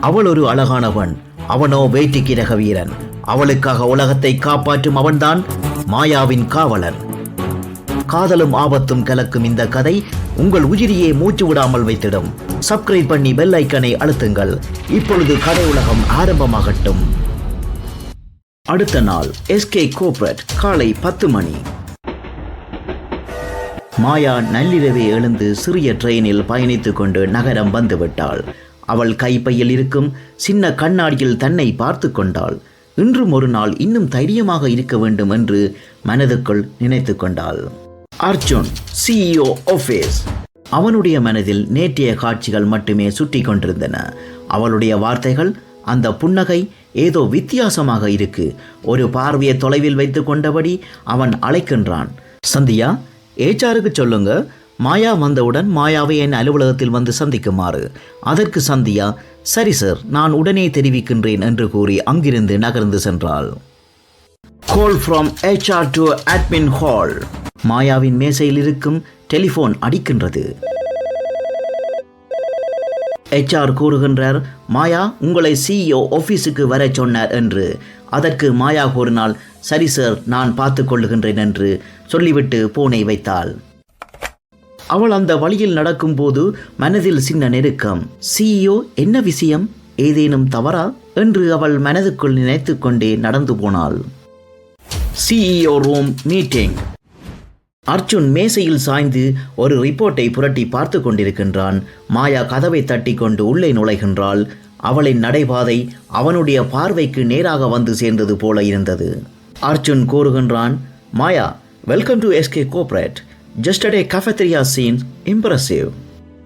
அவள் ஒரு அழகானவன். அவனோ வேட்டிக்கிரக வீரன். அவளுக்காக உலகத்தை காப்பாற்றும் அவன்தான் மாயாவின் காவலன் காதலும் ஆபத்தும் கலக்கும் இந்த கதை உங்கள் உயிரியே மூச்சு விடாமல் வைத்திடும். சப்ஸ்கிரைப் பண்ணி பெல் ஐக்கனை அழுத்துங்கள். இப்பொழுது கதை உலகம் ஆரம்பமாகட்டும். அடுத்த நாள் எஸ்கே கோபரட் காலை பத்து மணி. மாயா நள்ளிரவே எழுந்து சிறிய ட்ரெயினில் பயணித்துக் கொண்டு நகரம் வந்துவிட்டாள். அவள் கைப்பையில் இருக்கும் சின்ன கண்ணாடியில் தன்னை பார்த்து கொண்டாள். இன்றும் ஒரு நாள் இன்னும் தைரியமாக இருக்க வேண்டும் என்று மனதுக்குள் நினைத்து கொண்டாள். அர்ஜுன் சிஇஓ ஆஃபீஸ் அவனுடைய மனதில் நேற்றைய காட்சிகள் மட்டுமே சுற்றி கொண்டிருந்தன. அவளுடைய வார்த்தைகள் அந்த புன்னகை ஏதோ வித்தியாசமாக இருக்கு. ஒரு பார்வையை தொலைவில் வைத்து கொண்டபடி அவன் அழைக்கின்றான். சந்தியா ஏச்சாருக்கு சொல்லுங்க. மாயா வந்தவுடன் மாயாவை என் அலுவலகத்தில் வந்து சந்திக்குமாறு. அதற்கு சந்தியா சரி சார் நான் உடனே தெரிவிக்கின்றேன் என்று கூறி அங்கிருந்து நகர்ந்து சென்றாள். Call from HR to admin hall மாயாவின் மேசையில் இருக்கும் டெலிஃபோன் அடிக்கின்றது. ஹெச்ஆர் கூறுகின்றார் மாயா உங்களை சிஇஓ ஆஃபீஸுக்கு வர சொன்னார் என்று. அதற்கு மாயா கூறினால் சரி சார் நான் பார்த்து கொள்ளுகின்றேன் என்று சொல்லிவிட்டு போனை வைத்தாள். அவள் அந்த வழியில் நடக்கும்போது மனதில் சின்ன நெருக்கம். சிஇஓ என்ன விஷயம்? ஏதேனும் தவறா? என்று அவள் மனதுக்குள் நினைத்து கொண்டே நடந்து போனாள். CEO room meeting. அர்ஜுன் மேசையில் சாய்ந்து ஒரு ரிப்போர்ட்டை புரட்டி பார்த்து கொண்டிருக்கின்றான். மாயா கதவை தட்டி கொண்டு உள்ளே நுழைகின்றாள். அவளின் நடைபாதை அவனுடைய பார்வைக்கு நேராக வந்து சேர்ந்தது போல இருந்தது. அர்ஜுன் கூறுகின்றான் Maya welcome to SK corporate just at the cafeteria scene impressive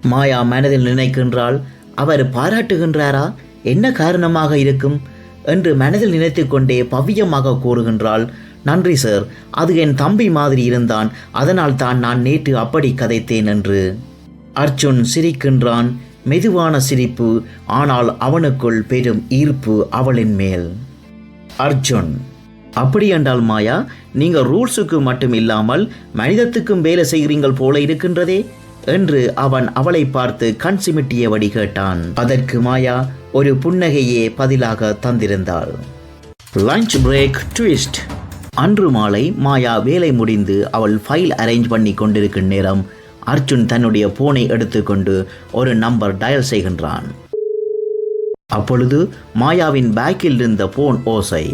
மாயா மனதில் நினைக்கின்றாள் அவர் பாராட்டுகின்றாரா? என்ன காரணமாக இருக்கும்? என்று மனதில் நினைத்துக்கொண்டே பவ்யமாக கூறுகின்றாள். நன்றி சார் அது என் தம்பி மாதிரி இருந்தான். அதனால் தான் நான் நேற்று அப்படி கதைத்தேன் என்று. அர்ஜுன் சிரிக்கின்றான். மெதுவான சிரிப்பு ஆனால் அவனுக்குள் பெரும் ஈர்ப்பு அவளின் மேல். அர்ஜுன் அப்படி என்றால் மாயா நீங்க ரூல்ஸுக்கு மட்டும் இல்லாமல் மனிதத்துக்கும் வேலை செய்கிறீங்கள் போல இருக்கின்றதே என்று அவன் அவளை பார்த்து கண் சிமிட்டியபடி கேட்டான். அதற்கு மாயா ஒரு புன்னகையே பதிலாக தந்திருந்தாள். லஞ்ச் பிரேக் ட்விஸ்ட் அன்று மாலை மாயா வேலை முடிந்து அவள் ஃபைல் அரேஞ்ச் பண்ணி கொண்டிருக்கும் நேரம் அர்ஜுன் தன்னுடைய போனை எடுத்துக்கொண்டு ஒரு நம்பர் டயல் செய்கின்றான். அப்பொழுது மாயாவின் பேக்கில் இருந்த போன் ஓசை.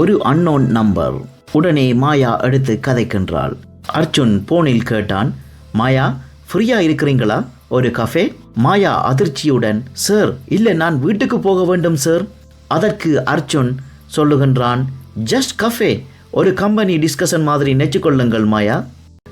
ஒரு அன்னோன் நம்பர் உடனே மாயா எடுத்து கதைக்கின்றாள். அர்ஜுன் போனில் கேட்டான் மாயா ஃப்ரீயா இருக்கிறீங்களா? ஒரு கஃபே மாயா அதிர்ச்சியுடன் சார் இல்லை நான் வீட்டுக்கு போக வேண்டும் சார் அதற்கு அர்ஜுன் சொல்லுகின்றான் ஜஸ்ட் கஃபே ஒரு கம்பெனி டிஸ்கஷன் மாதிரி நெச்சுக்கொள்ளுங்கள் மாயா.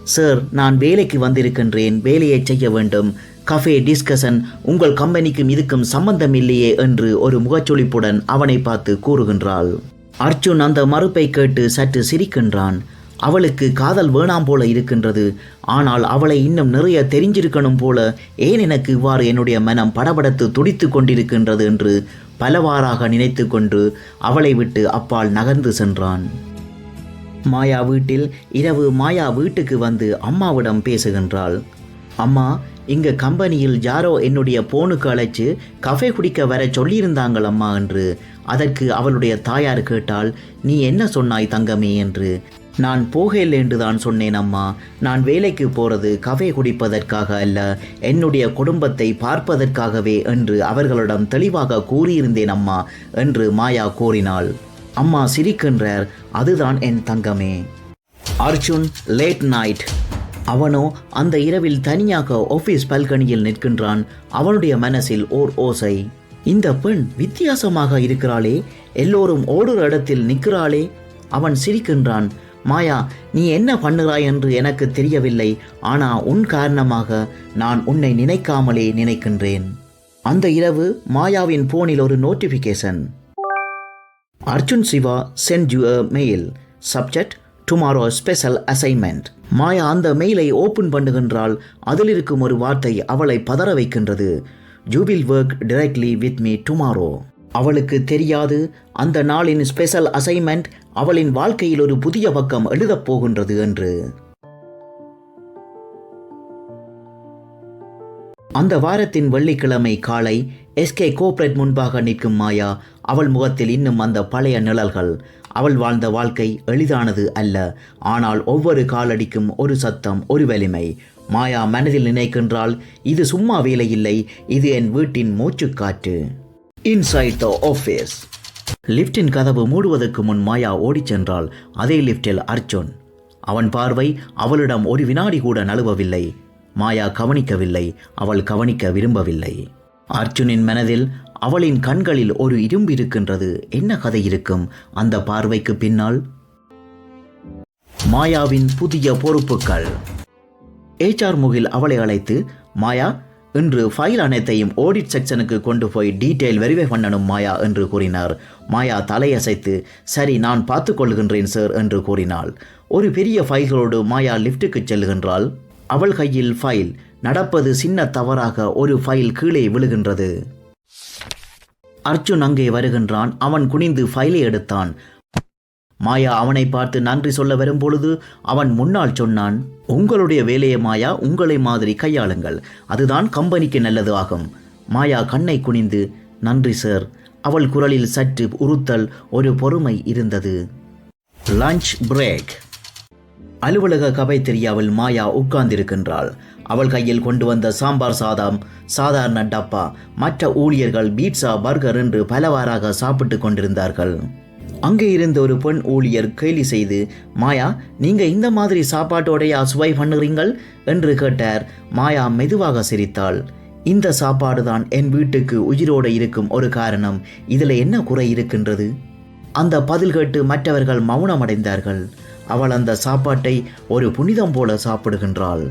சார் நான் வேலைக்கு வந்திருக்கின்றேன். வேலையை செய்ய வேண்டும். கஃபே டிஸ்கஷன் உங்கள் கம்பெனிக்கும் இதுக்கும் சம்பந்தம் இல்லையே என்று ஒரு முகச்சொலிப்புடன் அவனை பார்த்து கூறுகின்றாள். அர்ஜுன் அந்த மறுப்பை கேட்டு சற்று சிரிக்கின்றான். அவளுக்கு காதல் வேணாம் போல இருக்கின்றது. ஆனால் அவளை இன்னும் நிறைய தெரிஞ்சிருக்கணும் போல. ஏன் எனக்கு இவ்வாறு என்னுடைய மனம் படபடத்து துடித்து கொண்டிருக்கின்றது என்று பலவாறாக நினைத்து கொண்டு அவளை விட்டு அப்பால் நகர்ந்து சென்றான். மாயா வீட்டில் இரவு மாயா வீட்டுக்கு வந்து அம்மாவிடம் பேசுகின்றாள். அம்மா இங்க கம்பெனியில் யாரோ என்னுடைய போனுக்கு அழைச்சு கஃபே குடிக்க வர சொல்லியிருந்தாங்கள் அம்மா என்று. அதற்கு அவளுடைய தாயார் கேட்டால் நீ என்ன சொன்னாய் தங்கமே? என்று. நான் போகையில் என்று தான் சொன்னேன் அம்மா நான் வேலைக்கு போறது கஃபே குடிப்பதற்காக அல்ல என்னுடைய குடும்பத்தை பார்ப்பதற்காகவே என்று அவர்களிடம் தெளிவாக கூறியிருந்தேன் அம்மா என்று மாயா கூறினாள். அம்மா சிரிக்கின்றார் அதுதான் என் தங்கமே. அர்ஜுன் லேட் நைட் அவனோ அந்த இரவில் தனியாக ஆபீஸ் பல்கனியில் நிற்கின்றான். அவனுடைய மனசில் ஓர் ஓசை. இந்த பெண் வித்தியாசமாக இருக்கிறாளே. எல்லோரும் ஓடுற இடத்தில் நிற்கிறாளே. அவன் சிரிக்கின்றான். மாயா நீ என்ன பண்ணுகிறாய் என்று எனக்கு தெரியவில்லை. ஆனா உன் காரணமாக நான் உன்னை நினைக்காமலே நினைக்கின்றேன். அந்த இரவு மாயாவின் போனில் ஒரு notification Arjun Shiva sent you a mail subject tomorrow special assignment Maya அந்த மெயிலை ஓப்பன் பண்ணுகின்றால் அதில் இருக்கும் ஒரு வார்த்தை அவளை பதற வைக்கின்றது. You will work directly with me tomorrow அவளுக்கு தெரியாது. அந்த நாளின் ஸ்பெஷல் அசைன்மெண்ட் அவளின் வாழ்க்கையில் ஒரு புதிய பக்கம் எழுதப் போகின்றது என்று. அந்த வாரத்தின் வெள்ளிக்கிழமை காலை எஸ்கே கோப்ரேட் முன்பாக நிற்கும் மாயா அவள் முகத்தில் இன்னும் அந்த பழைய நிழல்கள். அவள் வாழ்ந்த வாழ்க்கை எளிதானது அல்ல. ஆனால் ஒவ்வொரு காலடிக்கும் ஒரு சத்தம் ஒரு வலிமை. மாயா மனதில் நினைக்கின்றாள் இது சும்மா வேலை இல்லை இது என் வீட்டின் மூச்சுக்காற்று. இன்சைட் த ஆஃபீஸ் லிஃப்டின் கதவு மூடுவதற்கு முன் மாயா ஓடிச் சென்றாள். அதே லிஃப்டில் அர்ஜுன். அவன் பார்வை அவளிடம் ஒரு வினாடி கூட நழுவவில்லை. மாயா கவனிக்கவில்லை அவள் கவனிக்க விரும்பவில்லை. அர்ஜுனின் மனதில் அவளின் கண்களில் ஒரு இரும்பு இருக்கின்றது. என்ன கதை இருக்கும்? அந்த பார்வைக்கு பின்னால் மாயாவின் புதிய பொறுப்புகள். ஏச்ஆர் முகில் அவளை அழைத்து மாயா இன்று ஃபைல் அனைத்தையும் ஆடிட் செக்ஷனுக்கு கொண்டு போய் டீட்டெயில் வெரிஃபை பண்ணணும் மாயா என்று கூறினார். மாயா தலையசைத்து சரி நான் பார்த்து கொள்கின்றேன் சார் என்று கூறினாள். ஒரு பெரிய ஃபைல்களோடு மாயா லிஃப்ட்டுக்கு செல்கின்றாள். அவள் கையில் ஃபைல் நடப்பது சின்ன தவறாக ஒரு ஃபைல் கீழே விழுகின்றது. அர்ஜுன் அங்கே வருகின்றான். அவன் குனிந்து ஃபைலை எடுத்தான். மாயா அவனை பார்த்து நன்றி சொல்ல வரும்பொழுது அவன் முன்னால் சொன்னான் உங்களுடைய வேலையை மாயா உங்களை மாதிரி கையாளுங்கள். அதுதான் கம்பெனிக்கு நல்லது ஆகும். மாயா கண்ணை குனிந்து நன்றி சார் அவள் குரலில் சற்று உறுத்தல் ஒரு பொறுமை இருந்தது. லஞ்ச் பிரேக் அலுவலக கபைத்தெரியாவில் மாயா உட்கார்ந்திருக்கின்றாள். அவள் கையில் கொண்டு வந்த சாம்பார் சாதம் சாதாரண டப்பா மற்ற ஊழியர்கள் பீட்சா பர்கர் என்று பலவாறாக சாப்பிட்டு கொண்டிருந்தார்கள். அங்கே இருந்த ஒரு பெண் ஊழியர் கேலி செய்து மாயா நீங்க இந்த மாதிரி சாப்பாட்டோடையா சுவை பண்ணுறீங்கள்? என்று கேட்டார். மாயா மெதுவாக சிரித்தாள். இந்த சாப்பாடு தான் என் வீட்டுக்கு உயிரோடு இருக்கும் ஒரு காரணம். இதில் என்ன குறை இருக்கின்றது? அந்த பதில் கேட்டு மற்றவர்கள் மௌனமடைந்தார்கள். அவள் அந்த சாப்பாட்டை ஒரு புனிதம் போல சாப்பிடுகின்றாள்.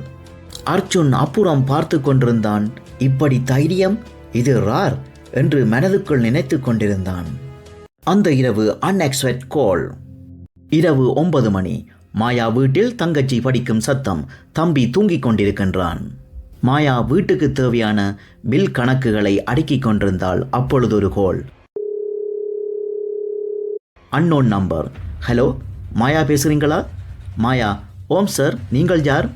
அர்ஜுன் அப்புறம் பார்த்து கொண்டிருந்தான். இப்படி தைரியம் இது ரார் என்று மனதுக்குள் நினைத்து கொண்டிருந்தான். அந்த இரவு அன்எக்ஸ்பெக்ட் கோல் இரவு ஒன்பது மணி. மாயா வீட்டில் தங்கச்சி படிக்கும் சத்தம் தம்பி தூங்கிக் கொண்டிருக்கின்றான். மாயா வீட்டுக்கு தேவையான பில் கணக்குகளை அடுக்கிக் கொண்டிருந்தால் அப்பொழுது ஒரு call unknown number hello Maya பேசுறீங்களா? மாயா ஓம் சார் நீங்கள் யார்?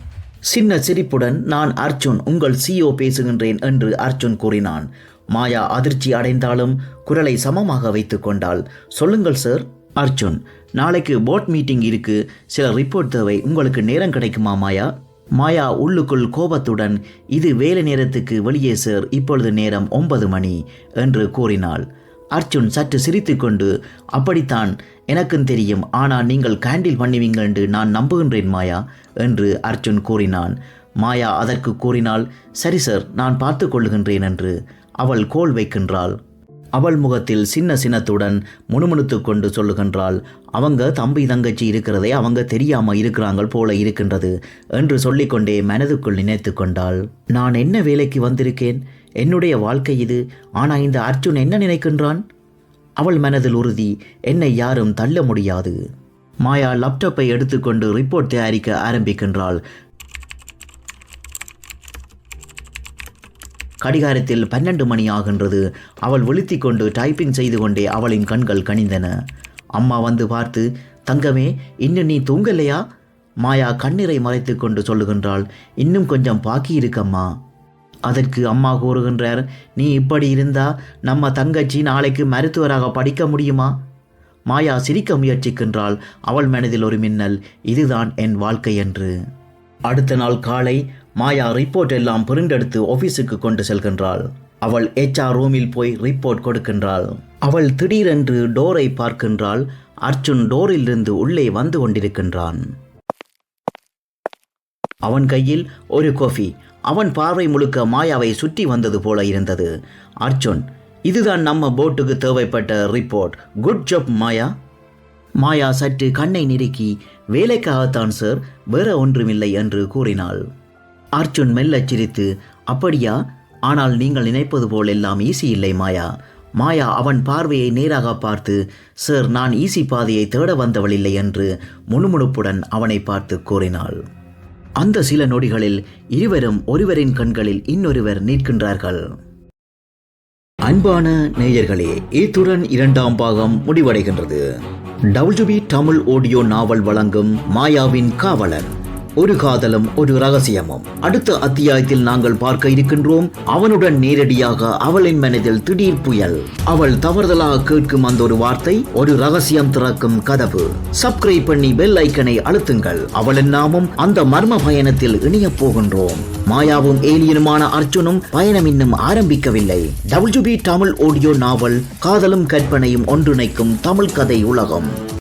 சின்ன சிரிப்புடன் நான் அர்ஜுன் உங்கள் சிஓ பேசுகின்றேன் என்று அர்ஜுன் கூறினான். மாயா அதிர்ச்சி அடைந்தாலும் குரலை சமமாக வைத்துக் கொண்டாள். சொல்லுங்கள் சார் அர்ஜுன். நாளைக்கு போர்ட் மீட்டிங் இருக்கு. சில ரிப்போர்ட் தேவை. உங்களுக்கு நேரம் கிடைக்குமா மாயா? மாயா உள்ளுக்குள் கோபத்துடன் இது வேலை நேரத்துக்கு வெளியே சார் இப்பொழுது நேரம் ஒன்பது மணி என்று கூறினாள். அர்ஜுன் சற்று சிரித்துக்கொண்டு அப்படித்தான். எனக்கும் தெரியும். ஆனால் நீங்கள் கேண்டில் பண்ணுவீங்க என்று நான் நம்புகின்றேன் மாயா என்று அர்ஜுன் கூறினான். மாயா அதற்கு கூறினாள் சரி சார் நான் பார்த்து கொள்ளுகின்றேன் என்று அவள் கோல் வைக்கின்றாள். அவள் முகத்தில் சின்ன சின்னத்துடன் முணுமுணுத்து கொண்டு சொல்லுகின்றாள் அவங்க தம்பி தங்கச்சி இருக்கிறதே அவங்க தெரியாமல் இருக்கிறாங்கள் போல இருக்கின்றது என்று சொல்லிக்கொண்டே மனதுக்குள் நினைத்து கொண்டாள். நான் என்ன வேலைக்கு வந்திருக்கேன்? என்னுடைய வாழ்க்கை இது. ஆனால் இந்த அர்ஜுன் என்ன நினைக்கின்றான்? அவள் மனதில் உறுதி என்னை யாரும் தள்ள முடியாது. மாயா லேப்டாப்பை எடுத்துக்கொண்டு ரிப்போர்ட் தயாரிக்க ஆரம்பிக்கின்றாள். கடிகாரத்தில் பன்னெண்டு மணி ஆகின்றது. அவள் விழித்திக் கொண்டு டைப்பிங் செய்து கொண்டே அவளின் கண்கள் கனிந்தன. அம்மா வந்து பார்த்து தங்கமே இன்னும் நீ தூங்கலையா? மாயா கண்ணீரை மறைத்து கொண்டு சொல்லுகின்றாள் இன்னும் கொஞ்சம் பாக்கி இருக்கம்மா அதற்கு அம்மா கூறுகின்றார் நீ இப்படி இருந்தா நம்ம தங்கச்சி நாளைக்கு மருத்துவராக படிக்க முடியுமா? மாயா சிரிக்க முயற்சிக்கின்றாள். அவள் மனதில் ஒரு மின்னல் இதுதான் என் வாழ்க்கை என்று. அடுத்த நாள் காலை மாயா ரிப்போர்ட் எல்லாம் பிரிண்டெடுத்து ஆபீஸுக்கு கொண்டு செல்கின்றாள். அவள் ஹெச்ஆர் ரூமில் போய் ரிப்போர்ட் கொடுக்கின்றாள். அவள் திடீரென்று டோரை பார்க்கின்றாள். அர்ஜுன் டோரிலிருந்து உள்ளே வந்து கொண்டிருக்கின்றான். அவன் கையில் ஒரு கோஃபி அவன் பார்வை முழுக்க மாயாவை சுற்றி வந்தது போல இருந்தது. அர்ஜுன் இதுதான் நம்ம போட்டுக்கு தேவைப்பட்ட ரிப்போர்ட் குட் ஜப் மாயா. மாயா சற்று கண்ணை நெருக்கி வேலைக்காகத்தான் சார் வேற ஒன்றுமில்லை என்று கூறினாள். அர்ஜுன் மெல்லச் சிரித்து அப்படியா? ஆனால் நீங்கள் நினைப்பது போல் எல்லாம் ஈஸி இல்லை மாயா. மாயா அவன் பார்வையை நேராக பார்த்து சார் நான் ஈசி பாதையை தேட வந்தவள் இல்லை என்று முணுமுணுப்புடன் அவனை பார்த்து கூறினாள். அந்த சில நொடிகளில் இருவரும் ஒருவரின் கண்களில் இன்னொருவர் நிற்கின்றார்கள். அன்பான நேயர்களே இத்துடன் இரண்டாம் பாகம் முடிவடைகின்றது. டபிள்யூபி தமிழ் ஆடியோ நாவல் வழங்கும் மாயாவின் காவலன் ஒரு காதலும் ஒரு ரகசியமும். அடுத்த அத்தியாயத்தில் நாங்கள் பார்க்க இருக்கின்றோம் அவனுடன் நேரடியாக அவளின் மனதில் திடீர் புயல். அவள் தவறுதலாக கேட்கும் அந்த ஒரு வார்த்தை ஒரு ரகசியம் திறக்கும் கதவு. சப்ஸ்கிரைப் பண்ணி பெல் ஐக்கனை அழுத்துங்கள். அவளின் நாமும் அந்த மர்ம பயணத்தில் இணையப் போகின்றோம். மாயாவும் ஏலியனுமான அர்ஜுனும் பயணம் இன்னும் ஆரம்பிக்கவில்லை. டபிள்யூபி தமிழ் ஆடியோ நாவல் காதலும் கற்பனையும் ஒன்றிணைக்கும் தமிழ் கதை உலகம்.